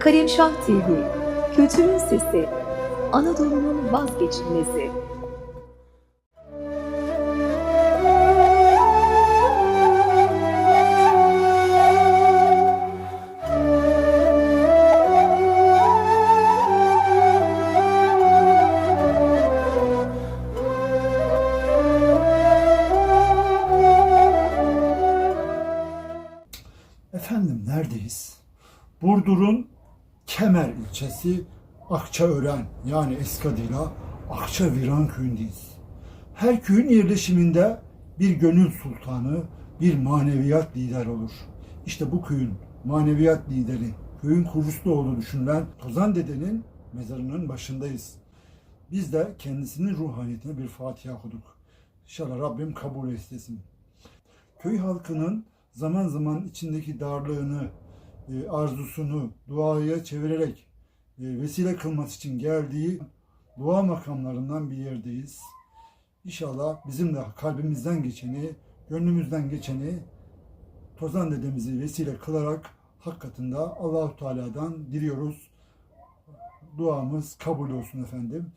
Kalemşah TV, Kültürün Sesi, Anadolu'nun vazgeçilmezi. Efendim neredeyiz? Burdur'un Kemer ilçesi Akçaören yani eski adıyla Akçaviran köyündeyiz. Her köyün yerleşiminde bir gönül sultanı, bir maneviyat lider olur. İşte bu köyün maneviyat lideri, köyün kurucusu olduğu düşünülen Tozan Dede'nin mezarının başındayız. Biz de kendisinin ruhaniyetine bir Fatiha okuduk. İnşallah Rabbim kabul eylesin köy halkının zaman zaman içindeki darlığını, arzusunu duaya çevirerek e, vesile kılması için geldiği dua makamlarından bir yerdeyiz. İnşallah bizim de kalbimizden geçeni, gönlümüzden geçeni Tozan dedemizi vesile kılarak hakikatında Allahu Teala'dan diliyoruz. Duamız kabul olsun efendim.